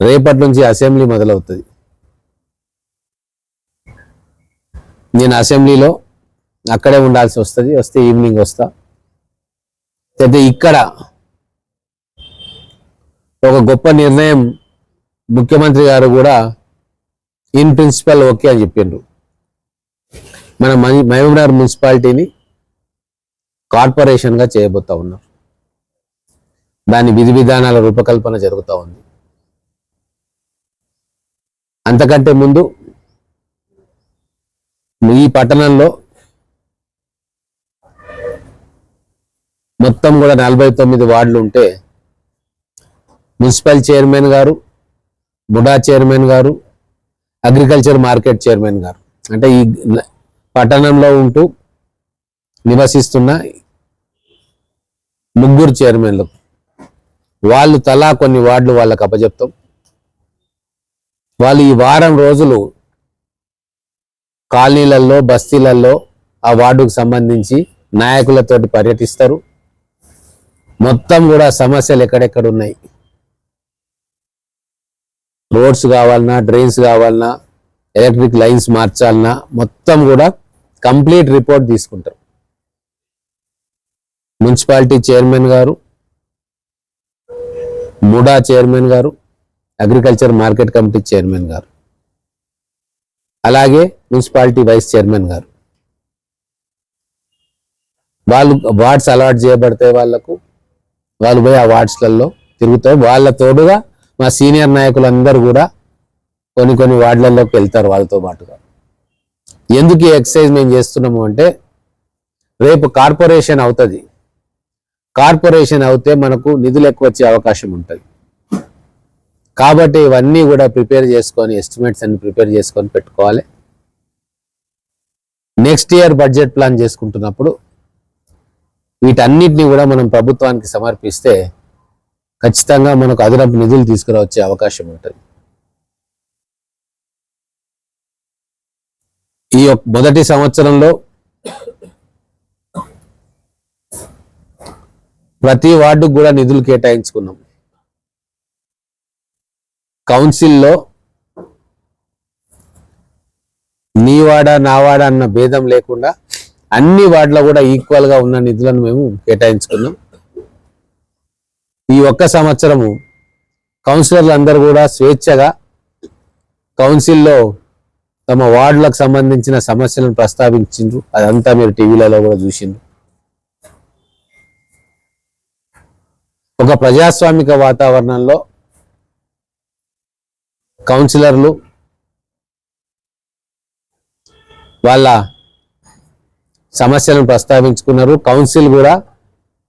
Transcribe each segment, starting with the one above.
రేపటి నుంచి అసెంబ్లీ మొదలవుతుంది. నేను అసెంబ్లీలో అక్కడే ఉండాల్సి వస్తుంది వస్తే ఈవినింగ్ వస్తా. అయితే ఇక్కడ ఒక గొప్ప నిర్ణయం ముఖ్యమంత్రి గారు కూడా ఇన్ ప్రిన్సిపల్ ఓకే అని చెప్పిండ్రు. మన మహబూబ్ మున్సిపాలిటీని కార్పొరేషన్గా చేయబోతా ఉన్నారు దాని విధి విధానాల రూపకల్పన జరుగుతూ ఉంది. అంతకంటే ముందు ఈ పట్టణంలో మొత్తం కూడా నలభై తొమ్మిది వార్డులు ఉంటే మున్సిపల్ చైర్మన్ గారు బుడా chairman garu agriculture market chairman garu. అంటే ఈ పట్టణంలో ఉంటూ నివసిస్తున్న ముగ్గురు చైర్మన్లు. వాళ్ళు తలా కొన్ని వార్డులు వాళ్ళకి అప్పచెప్తాం వాళ్ళు ఈ వారం రోజులు కాలనీలలో బస్తీలలో ఆ వార్డుకు సంబంధించి నాయకులతోటి పర్యటిస్తారు. మొత్తం కూడా సమస్యలు ఎక్కడెక్కడ ఉన్నాయి? రోడ్స్ కావాలన్నా డ్రైన్స్ కావాలన్నా ఎలక్ట్రిక్ లైన్స్ మార్చాలన్నా మొత్తం కూడా కంప్లీట్ రిపోర్ట్ తీసుకుంటారు. మున్సిపాలిటీ చైర్మన్ గారు MUDA chairman garu agriculture market committee chairman garu. అలాగే మున్సిపాలిటీ వైస్ చైర్మన్ గారు. వాళ్ళు వార్డ్స్ అలాట్ చేయబడితే వాళ్ళకు వాళ్ళు పోయి ఆ వార్డ్స్లలో తిరుగుతాయి వాళ్ళ తోడుగా మా సీనియర్ నాయకులందరూ కూడా కొన్ని కొన్ని వార్డులలోకి వెళ్తారు వాళ్ళతో పాటుగా. ఎందుకు ఈ ఎక్సర్సైజ్ మేము చేస్తున్నాము అంటే రేపు కార్పొరేషన్ అవుతుంది. కార్పొరేషన్ అవుతే మనకు నిధులు ఎక్కువ వచ్చే అవకాశం ఉంటుంది. కాబట్టి ఇవన్నీ కూడా ప్రిపేర్ చేసుకొని ఎస్టిమేట్స్ అన్ని ప్రిపేర్ చేసుకొని పెట్టుకోవాలి. నెక్స్ట్ ఇయర్ బడ్జెట్ ప్లాన్ చేసుకుంటున్నప్పుడు వీటన్నిటిని కూడా మనం ప్రభుత్వానికి సమర్పిస్తే ఖచ్చితంగా మనకు అదనపు నిధులు తీసుకురావచ్చే అవకాశం ఉంటుంది. ఈ మొదటి సంవత్సరంలో ప్రతి వార్డుకు కూడా నిధులు కేటాయించుకున్నాం. కౌన్సిల్లో నీ వాడ నా అన్న భేదం లేకుండా అన్ని వార్డులో కూడా ఈక్వల్గా ఉన్న నిధులను మేము కేటాయించుకున్నాం. ఈ ఒక్క సంవత్సరము కౌన్సిలర్లు అందరూ కూడా స్వేచ్ఛగా కౌన్సిల్లో తమ వార్డులకు సంబంధించిన సమస్యలను ప్రస్తావించిండ్రు. అదంతా మీరు టీవీలలో కూడా చూసిండ్రు. ఒక ప్రజాస్వామిక వాతావరణంలో కౌన్సిలర్లు వాళ్ళ సమస్యలను ప్రస్తావించుకున్నారు. కౌన్సిల్ కూడా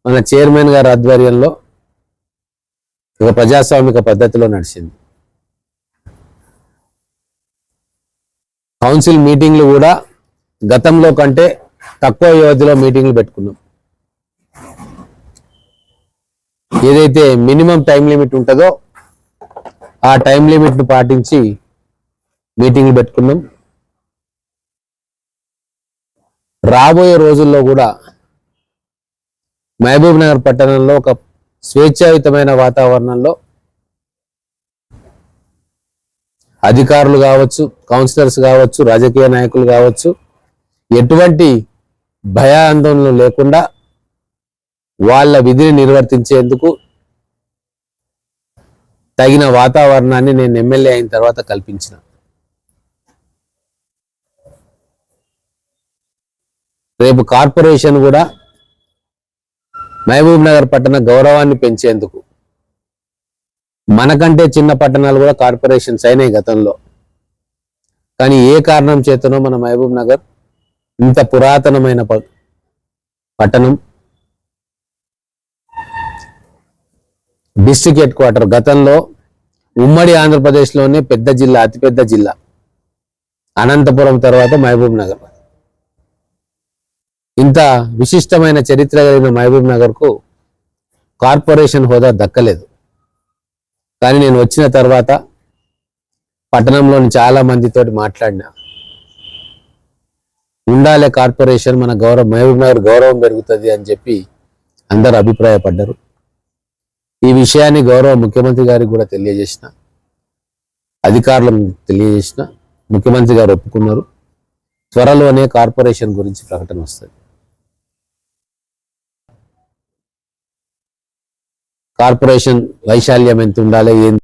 మన చైర్మన్ గారి ఆధ్వర్యంలో ఒక ప్రజాస్వామిక పద్ధతిలో నడిచింది. కౌన్సిల్ మీటింగ్లు కూడా గతంలో కంటే తక్కువ వ్యవధిలో మీటింగ్లు పెట్టుకున్నాం. ఏదైతే మినిమం టైం లిమిట్ ఉంటుందో ఆ టైం లిమిట్ను పాటించి మీటింగ్లు పెట్టుకున్నాం. రాబోయే రోజుల్లో కూడా మహబూబ్ నగర్ పట్టణంలో ఒక స్వేచ్ఛాయుతమైన వాతావరణంలో అధికారులు కావచ్చు కౌన్సిలర్స్ కావచ్చు రాజకీయ నాయకులు కావచ్చు ఎటువంటి భయాందోళనలు లేకుండా వాళ్ళ విధిని నిర్వర్తించేందుకు తగిన వాతావరణాన్ని నేను ఎమ్మెల్యే అయిన తర్వాత కల్పించిన. రేపు కార్పొరేషన్ కూడా మహబూబ్ నగర్ పట్టణ గౌరవాన్ని పెంచేందుకు. మనకంటే చిన్న పట్టణాలు కూడా కార్పొరేషన్స్ అయినాయి గతంలో. కానీ ఏ కారణం చేతనో మన మహబూబ్ నగర్ ఇంత పురాతనమైన ప- పట్టణం డిస్ట్రిక్ట్ హెడ్ క్వార్టర్ గతంలో ఉమ్మడి ఆంధ్రప్రదేశ్లోనే పెద్ద జిల్లా అతిపెద్ద జిల్లా. అనంతపురం తర్వాత మహబూబ్ నగర్. ఇంత విశిష్టమైన చరిత్ర కలిగిన మహబూబ్ నగర్కు కార్పొరేషన్ హోదా దక్కలేదు. కానీ నేను వచ్చిన తర్వాత పట్టణంలోని చాలా మందితోటి మాట్లాడినా. ఉండాలే కార్పొరేషన్ మన గౌరవం మహబూబ్ నగర్ గౌరవం పెరుగుతుంది అని చెప్పి అందరు అభిప్రాయపడ్డారు. ఈ విషయాన్ని గౌరవ ముఖ్యమంత్రి గారికి కూడా తెలియజేసిన అధికారులకు తెలియజేసిన ముఖ్యమంత్రి గారు ఒప్పుకున్నారు. త్వరలోనే కార్పొరేషన్ గురించి ప్రకటన వస్తుంది. కార్పొరేషన్ వైశాల్యం ఎంత ఉండాలి ఏం